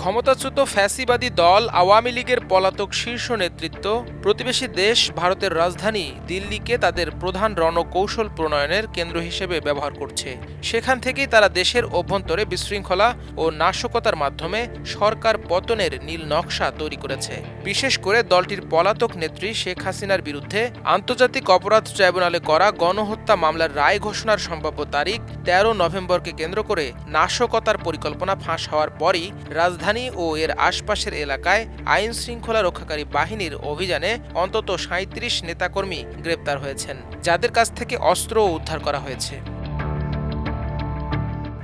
ক্ষমতাচ্যুত ফ্যাসিবাদী দল আওয়ামী লীগের পলাতক শীর্ষ নেতৃত্ব, প্রতিবেশী দেশ ভারতের রাজধানী দিল্লিকে তাদের প্রধান রণকৌশল প্রণয়নের কেন্দ্র হিসেবে ব্যবহার করছে। সেখান থেকেই তারা দেশের অভ্যন্তরে বিশৃঙ্খলা ও নাশকতার মাধ্যমে সরকার পতনের নীল নকশা তৈরি করেছে। বিশেষ করে দলটির পলাতক নেত্রী শেখ হাসিনার বিরুদ্ধে আন্তর্জাতিক অপরাধ ট্রাইব্যুনালে করা গণহত্যা মামলার রায় ঘোষণার সম্ভাব্য তারিখ তেরো নভেম্বরকে কেন্দ্র করে নাশকতার পরিকল্পনা ফাঁস হওয়ার পরই রাজধানী ও এর আশপাশের এলাকায় আইন শৃঙ্খলা রক্ষাকারী বাহিনীর অভিযানে অন্তত সাঁত্রিশ নেতাকর্মী গ্রেপ্তার হয়েছেন, যাদের কাছ থেকে অস্ত্র উদ্ধার করা হয়েছে।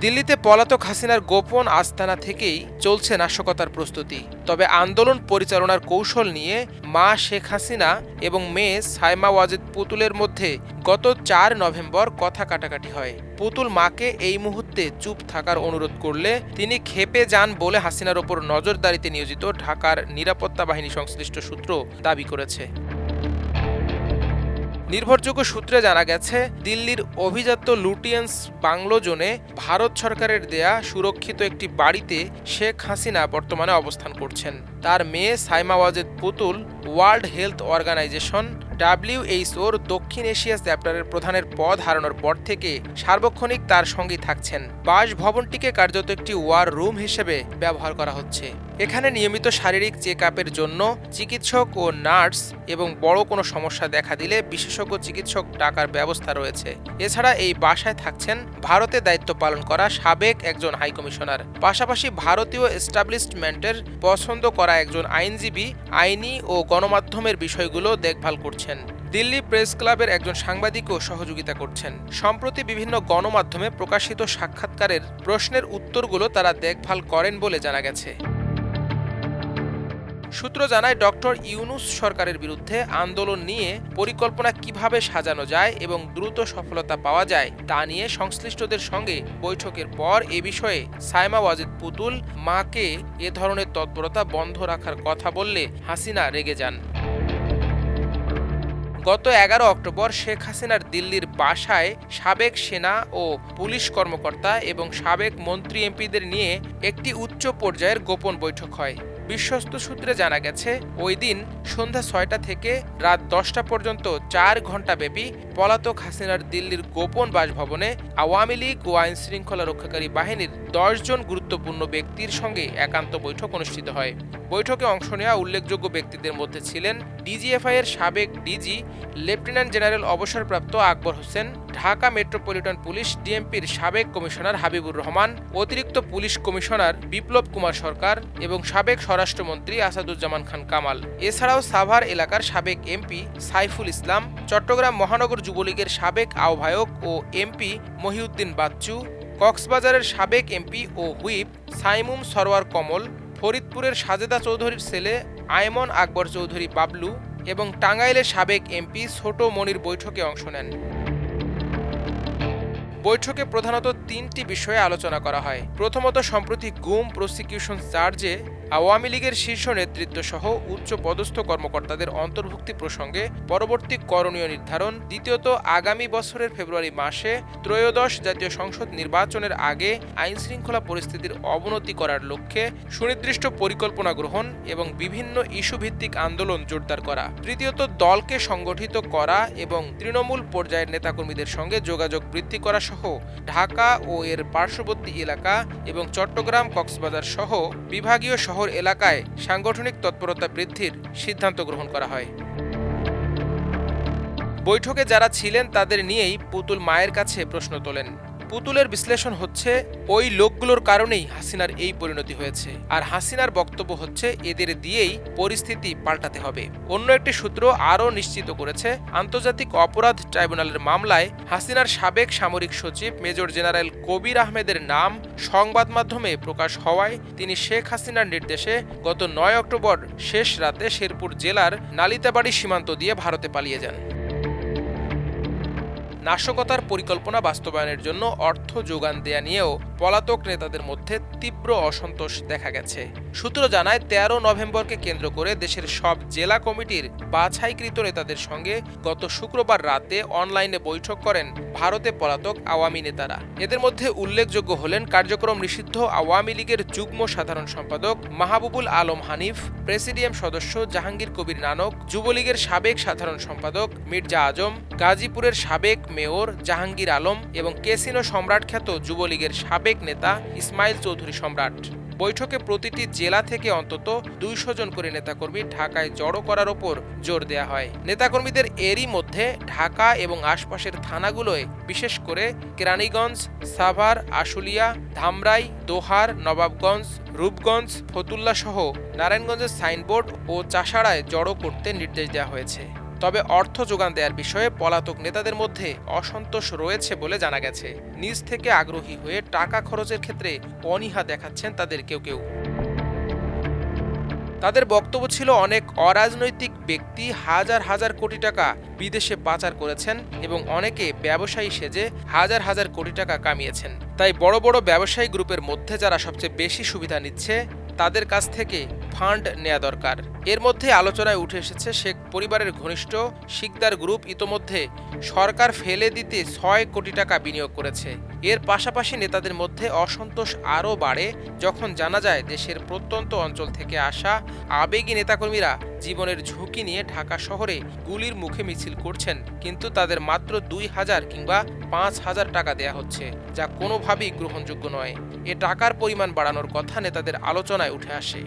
দিল্লিতে পলাতক হাসিনার গোপন আস্তানা থেকেই চলছে নাশকতার প্রস্তুতি। তবে আন্দোলন পরিচালনার কৌশল নিয়ে মা শেখ হাসিনা এবং মেয়ে সাইমা ওয়াজেদ পুতুলের মধ্যে গত চার নভেম্বর কথা কাটাকাটি হয়। পুতুল মাকে এই মুহূর্তে চুপ থাকার অনুরোধ করলে তিনি খেপে যান বলে হাসিনার ওপর নজরদারিতে নিয়োজিত ঢাকার নিরাপত্তা বাহিনী সংশ্লিষ্ট সূত্র দাবি করেছে। নির্ভরযোগ্য সূত্রে জানা গেছে, দিল্লির অভিজাত লুটিয়েন্স বাংলো জোনে ভারত সরকারের দেয়া সুরক্ষিত একটি বাড়িতে শেখ হাসিনা বর্তমানে অবস্থান করছেন। তার মেয়ে সাইমা ওয়াজেদ পুতুল, ওয়ার্ল্ড হেলথ অর্গানাইজেশন ডাব্লিউএইচওর দক্ষিণ এশিয়া চ্যাপ্টারের প্রধানের পদ হারানোর পর থেকে সার্বক্ষণিক তার সঙ্গেই থাকছেন। বাসভবনটিকে কার্যত একটি ওয়ার রুম হিসেবে ব্যবহার করা হচ্ছে। এখানে নিয়মিত শারীরিক চেক আপের জন্য চিকিৎসক ও নার্স এবং বড় কোনো সমস্যা দেখা দিলে বিশেষজ্ঞ চিকিৎসক ডাকার ব্যবস্থা রয়েছে। এছাড়া এই বাসায় থাকছেন ভারতে দায়িত্ব পালন করা সাবেক একজন হাইকমিশনার পাশাপাশি ভারতীয় এস্টাবলিশমেন্টের পছন্দ করা একজন আইনজীবী, আইনি ও গণমাধ্যমের বিষয়গুলো দেখভাল করছেন। দিল্লি প্রেস ক্লাবের একজন সাংবাদিকও সহযোগিতা করছেন। সম্প্রতি বিভিন্ন গণমাধ্যমে প্রকাশিত সাক্ষাৎকারের প্রশ্নের উত্তরগুলো তারা দেখভাল করেন বলে জানা গেছে। সূত্র জানায়, ডক্টর ইউনুস সরকারের বিরুদ্ধে আন্দোলন নিয়ে পরিকল্পনা কীভাবে সাজানো যায় এবং দ্রুত সফলতা পাওয়া যায় তা নিয়ে সংশ্লিষ্টদের সঙ্গে বৈঠকের পর এ বিষয়ে সাইমা ওয়াজিদ পুতুল, মাকে এ ধরনের তৎপরতা বন্ধ রাখার কথা বললে হাসিনা রেগে যান। গত এগারো অক্টোবর শেখ হাসিনার দিল্লির বাসায় সাবেক সেনা ও পুলিশ কর্মকর্তা এবং সাবেক মন্ত্রী এমপিদের নিয়ে একটি উচ্চ পর্যায়ের গোপন বৈঠক হয়। বিশ্বস্ত সূত্রে জানা গেছে, ওই দিন সন্ধ্যা ছয়টা থেকে রাত দশটা পর্যন্ত চার ঘণ্টা ব্যাপী পলাতক হাসিনার দিল্লির গোপন বাসভবনে আওয়ামী লীগ ও আইন শৃঙ্খলা রক্ষাকারী বাহিনীর দশজন গুরুত্বপূর্ণ ব্যক্তির সঙ্গে একান্ত বৈঠক অনুষ্ঠিত হয়। বৈঠকে অংশ নেওয়া উল্লেখযোগ্য ব্যক্তিদের মধ্যে ছিলেন ডিজিএফআই এর সাবেক ডিজি লেফটেন্যান্ট জেনারেল অবসরপ্রাপ্ত আকবর হোসেন ঢাকা মেট্রোপলিটন পুলিশ ডিএমপির সাবেক কমিশনার হাবিবুর রহমান, অতিরিক্ত পুলিশ কমিশনার বিপ্লব কুমার সরকার এবং সাবেক স্বরাষ্ট্রমন্ত্রী আসাদুজ্জামান খান কামাল। এছাড়াও সাভার এলাকার সাবেক এমপি সাইফুল ইসলাম, চট্টগ্রাম মহানগর যুবলীগের সাবেক আহ্বায়ক ও এমপি মহিউদ্দিন বাচ্চু, কক্সবাজারের সাবেক এমপি ও হুইপ সাইমুম সরওয়ার কমল, ফরিদপুরের সাজেদা চৌধুরীর ছেলে আয়মন আকবর চৌধুরী বাবলু এবং টাঙ্গাইলের সাবেক এমপি ছোট মনির বৈঠকে অংশ নেন। বৈঠকে প্রধানত তিনটি বিষয়ে আলোচনা করা হয়। প্রথমত, সম্প্রতি গুম প্রসিকিউশন চার্জে আওয়ামী লীগের শীর্ষ নেতৃত্ব সহ উচ্চ পদস্থ কর্মকর্তাদের অন্তর্ভুক্তি প্রসঙ্গে পরবর্তী করণীয় নির্ধারণ। দ্বিতীয়ত, আগামী বছরের ফেব্রুয়ারি মাসে ত্রয়োদশ জাতীয় সংসদ নির্বাচনের আগে আইন শৃঙ্খলা পরিস্থিতির অবনতি করার লক্ষ্যে সুনির্দিষ্ট পরিকল্পনা গ্রহণ এবং বিভিন্ন ইস্যু ভিত্তিক আন্দোলন জোরদার করা। তৃতীয়ত, দলকে সংগঠিত করা এবং তৃণমূল পর্যায়ের নেতাকর্মীদের সঙ্গে যোগাযোগ বৃদ্ধি করা ঢাকা ও এর পার্শ্ববর্তী এলাকা এবং চট্টগ্রাম, কক্সবাজার সহ বিভাগীয় শহর এলাকায় সাংগঠনিক তৎপরতা বৃদ্ধির সিদ্ধান্ত গ্রহণ করা হয়। বৈঠকে যারা ছিলেন তাদের নিয়েই পুতুল মায়ের কাছে প্রশ্ন তোলেন। পুতুলের বিশ্লেষণ হচ্ছে, ওই লোকগুলোর কারণেই হাসিনার এই পরিণতি হয়েছে। আর হাসিনার বক্তব্য হচ্ছে, এদের দিয়েই পরিস্থিতি পাল্টাতে হবে। অন্য একটি সূত্র আরও নিশ্চিত করেছে, আন্তর্জাতিক অপরাধ ট্রাইব্যুনালের মামলায় হাসিনার সাবেক সামরিক সচিব মেজর জেনারেল কবির আহমেদের নাম সংবাদ মাধ্যমে প্রকাশ হওয়ায় তিনি শেখ হাসিনার নির্দেশে গত নয় অক্টোবর শেষ রাতে শেরপুর জেলার নালিতাবাড়ি সীমান্ত দিয়ে ভারতে পালিয়ে যান। নাশকতার পরিকল্পনা বাস্তবায়নের জন্য অর্থ যোগান দেয়া নিয়েও পলাতক নেতাদের মধ্যে তীব্র অসন্তোষ দেখা গেছে। সূত্র জানায়, তেরো নভেম্বরকে কেন্দ্র করে দেশের সব জেলা কমিটির বাছাইকৃত নেতাদের সঙ্গে গত শুক্রবার রাতে অনলাইনে বৈঠক করেন ভারতে পলাতক আওয়ামী নেতারা। এদের মধ্যে উল্লেখযোগ্য হলেন কার্যক্রম নিষিদ্ধ আওয়ামী লীগের যুগ্ম সাধারণ সম্পাদক মাহবুবুল আলম হানিফ, প্রেসিডিয়াম সদস্য জাহাঙ্গীর কবির নানক, যুবলীগের সাবেক সাধারণ সম্পাদক মির্জা আজম, গাজীপুরের সাবেক মেয়র জাহাঙ্গীর আলম এবং কেসিনো সম্রাট খ্যাত যুবলীগের সাবেক নেতা ইসমাইল চৌধুরী সম্রাট। বৈঠকে প্রতিটি জেলা থেকে অন্তত দুইশো জন করে নেতাকর্মী ঢাকায় জড়ো করার ওপর জোর দেওয়া হয়। নেতাকর্মীদের এরই মধ্যে ঢাকা এবং আশপাশের থানাগুলোয়, বিশেষ করে কেরানীগঞ্জ, সাভার, আশুলিয়া, ধামরাই, দোহার, নবাবগঞ্জ, রূপগঞ্জ ফতুল্লা সহ নারায়ণগঞ্জের সাইনবোর্ড ও চাষাড়ায় জড়ো করতে নির্দেশ দেওয়া হয়েছে। তবে অর্থ যোগান দেওয়ার বিষয়ে পলাতক নেতাদের মধ্যে অসন্তোষ রয়েছে বলে জানা গেছে। নিজ থেকে আগ্রহী হয়ে টাকা খরচের ক্ষেত্রে অনীহা দেখাচ্ছেন তাদের কেউ কেউ। তাদের বক্তব্য ছিল অনেক অরাজনৈতিক ব্যক্তি হাজার হাজার কোটি টাকা বিদেশে পাচার করেছেন এবং অনেকে ব্যবসায়ী সেজে হাজার হাজার কোটি টাকা কামিয়েছেন। তাই বড় বড় ব্যবসায়ী গ্রুপের মধ্যে যারা সবচেয়ে বেশি সুবিধা নিচ্ছে তাদের কাছ থেকে ফান্ড নেওয়া দরকার। এর মধ্যে আলোচনায় উঠে এসেছে, শেখ পরিবারের ঘনিষ্ঠ শিকদার গ্রুপ ইতোমধ্যে সরকার ফেলে দিতে ছয় কোটি টাকা বিনিয়োগ করেছে। এর পাশাপাশি নেতাদের মধ্যে অসন্তোষ আরও বাড়ে, যখন জানা যায় দেশের প্রত্যন্ত অঞ্চল থেকে আসা আবেগী নেতাকর্মীরা জীবনের ঝুঁকি নিয়ে ঢাকা শহরে গুলির মুখে মিছিল করছেন, কিন্তু তাদের মাত্র দুই হাজার কিংবা পাঁচ হাজার টাকা দেয়া হচ্ছে, যা কোনোভাবেই গ্রহণযোগ্য নয়। এ টাকার পরিমাণ বাড়ানোর কথা নেতাদের আলোচনায় উঠে আসে।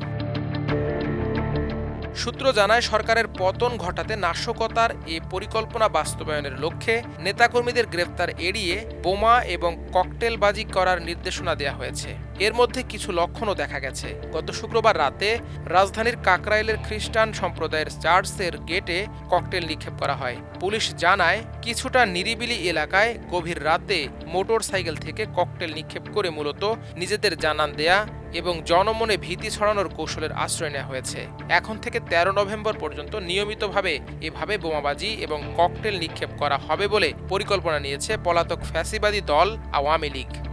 সূত্র জানায়, সরকারের পতন ঘটাতে নাশকতার এ পরিকল্পনা বাস্তবায়নের লক্ষ্যে নেতাকর্মীদের গ্রেফতার এড়িয়ে বোমা এবং ককটেলবাজি করার নির্দেশনা দেওয়া হয়েছে। এর মধ্যে কিছু লক্ষণও দেখা গেছে। গত শুক্রবার রাতে রাজধানীর কাকরাইলের খ্রিস্টান সম্প্রদায়ের চার্চের গেটে ককটেল নিক্ষেপ করা হয়। পুলিশ জানায়, কিছুটা নিরিবিলি এলাকায় গভীর রাতে মোটর সাইকেল থেকে ককটেল নিক্ষেপ করে মূলত নিজেদের জানান দেয়া এবং জনমনে ভীতি ছড়ানোর কৌশলের আশ্রয় নেওয়া হয়েছে। এখন থেকে তেরো নভেম্বর পর্যন্ত নিয়মিতভাবে এভাবে বোমাবাজি এবং ককটেল নিক্ষেপ করা হবে বলে পরিকল্পনা নিয়েছে পলাতক ফ্যাসিবাদী দল আওয়ামী লীগ।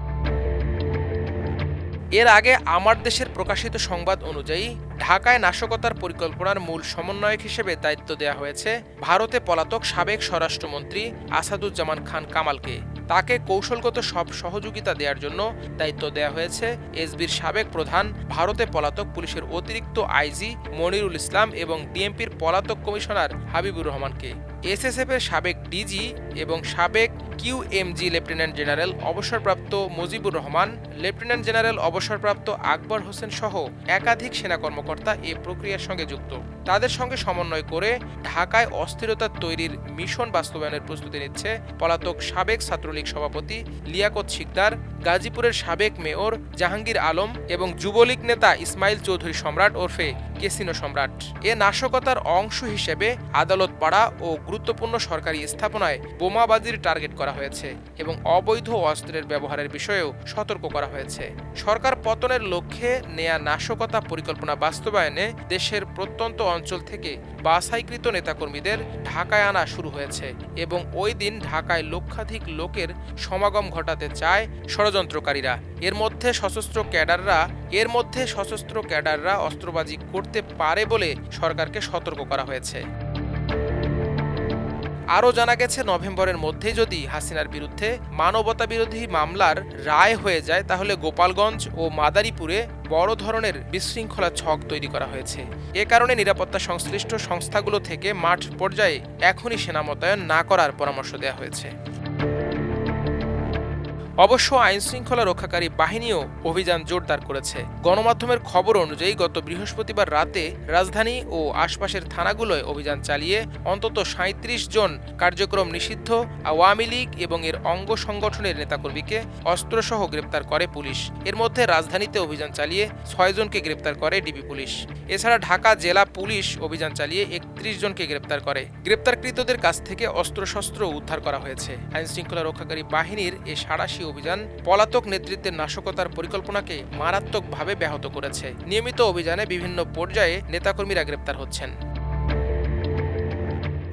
এর আগে আমার দেশের প্রকাশিত সংবাদ অনুযায়ী ঢাকায় নাশকতার পরিকল্পনার মূল সমন্বয়ক হিসেবে দায়িত্ব দেওয়া হয়েছে ভারতে পলাতক সাবেক স্বরাষ্ট্রমন্ত্রী আসাদুজ্জামান খান কামালকে। তাকে কৌশলগত সব সহযোগিতা দেওয়ার জন্য দায়িত্ব দেওয়া হয়েছে এসবির সাবেক প্রধান ভারতে পলাতক পুলিশের অতিরিক্ত আইজি মনিরুল ইসলাম এবং ডিএমপির পলাতক কমিশনার হাবিবুর রহমানকে। এসএসএফ এর সাবেক ডিজি এবং সাবেক কিউএমজি লেফটেন্যান্ট জেনারেল অবসরপ্রাপ্ত মুজিবুর রহমান, লেফটেন্যান্ট জেনারেল অবসরপ্রাপ্ত আকবর হোসেন সহ একাধিক সেনা কর্মকর্তা এ প্রক্রিয়ার সঙ্গে যুক্ত। তাদের সঙ্গে সমন্বয় করে ঢাকায় অস্থিরতা তৈরির মিশন বাস্তবায়নের প্রস্তুতি নিচ্ছে পলাতক সাবেক ছাত্রলীগ সভাপতি লিয়াকত শিকদার গাজীপুরের সাবেক মেয়র জাহাঙ্গীর আলম এবং যুবলীগ নেতা ইসমাইল চৌধুরী সম্রাট ওরফে কেসিনো সম্রাট। এ নাশকতার অংশ হিসেবে আদালত পাড়া ও গুরুত্বপূর্ণ সরকারি স্থাপনায় বোমাবাজির টার্গেট করা হয়েছে এবং অবৈধ অস্ত্রের ব্যবহারের বিষয়েও সতর্ক করা হয়েছে। সরকার পতনের লক্ষ্যে নেয়া নাশকতা পরিকল্পনা বাস্তবায়নে দেশের প্রত্যন্ত অঞ্চল থেকে বাছাইকৃত নেতাকর্মীদের ঢাকায় আনা শুরু হয়েছে এবং ওই দিন ঢাকায় লক্ষাধিক লোকের সমাগম ঘটাতে চায় ষড়যন্ত্রকারীরা। এর মধ্যে সশস্ত্র ক্যাডাররা, এর মধ্যে সশস্ত্র ক্যাডাররা অস্ত্রবাজি করতে পারে বলে সরকারকে সতর্ক করা হয়েছে। আরও জানা গেছে, নভেম্বরের মধ্যে যদি হাসিনার বিরুদ্ধে মানবতা বিরোধী মামলার রায় হয়ে যায়, তাহলে গোপালগঞ্জ ও মাদারীপুরে বড় ধরনের বিশৃঙ্খলা ছক তৈরি করা হয়েছে। এ কারণে নিরাপত্তা সংশ্লিষ্ট সংস্থাগুলো থেকে মাঠ পর্যায়ে এখনই সেনা মোতায়েন না করার পরামর্শ দেওয়া হয়েছে। অবশ্য আইন শৃঙ্খলা রক্ষাকারী বাহিনীও অভিযান জোরদার করেছে। গণমাধ্যমের খবর অনুযায়ী, গত বৃহস্পতিবার রাতে রাজধানী ও আশপাশের থানাগুলোয় অভিযান চালিয়ে অন্তত সাঁত্রিশ জন কার্যক্রম নিষিদ্ধ, আওয়ামী লীগ এবং এর অঙ্গ সংগঠনের নেতাকর্মীকে অস্ত্রসহ গ্রেপ্তার করে পুলিশ। এর মধ্যে রাজধানীতে অভিযান চালিয়ে ছয়জনকে গ্রেপ্তার করে ডিবি পুলিশ। এছাড়া ঢাকা জেলা পুলিশ অভিযান চালিয়ে একত্রিশ জনকে গ্রেপ্তার করে। গ্রেপ্তারকৃতদের কাছ থেকে অস্ত্রশস্ত্র উদ্ধার করা হয়েছে। আইন শৃঙ্খলা রক্ষাকারী বাহিনীর এ সাড়াশি অভিযান পলাতক নেতৃত্বের নাশকতার পরিকল্পনাকে মারাত্মকভাবে ব্যাহত করেছে। নিয়মিত অভিযানে বিভিন্ন পর্যায়ে নেতাকর্মীরা গ্রেপ্তার হচ্ছেন।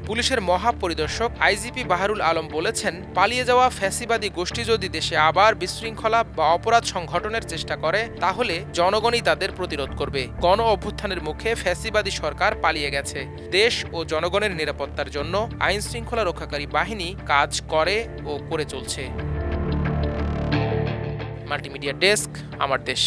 পুলিশের মহাপরিদর্শক আইজিপি বাহারুল আলম বলেছেন, পালিয়ে যাওয়া ফ্যাসিবাদী গোষ্ঠী যদি দেশে আবার বিশৃঙ্খলা বা অপরাধ সংঘটনের চেষ্টা করে, তাহলে জনগণই তাদের প্রতিরোধ করবে। গণ অভ্যুত্থানের মুখে ফ্যাসিবাদী সরকার পালিয়ে গেছে। দেশ ও জনগণের নিরাপত্তার জন্য আইন শৃঙ্খলা রক্ষাকারী বাহিনী কাজ করে ও করে চলছে। মাল্টিমিডিয়া ডেস্ক, আমার দেশ।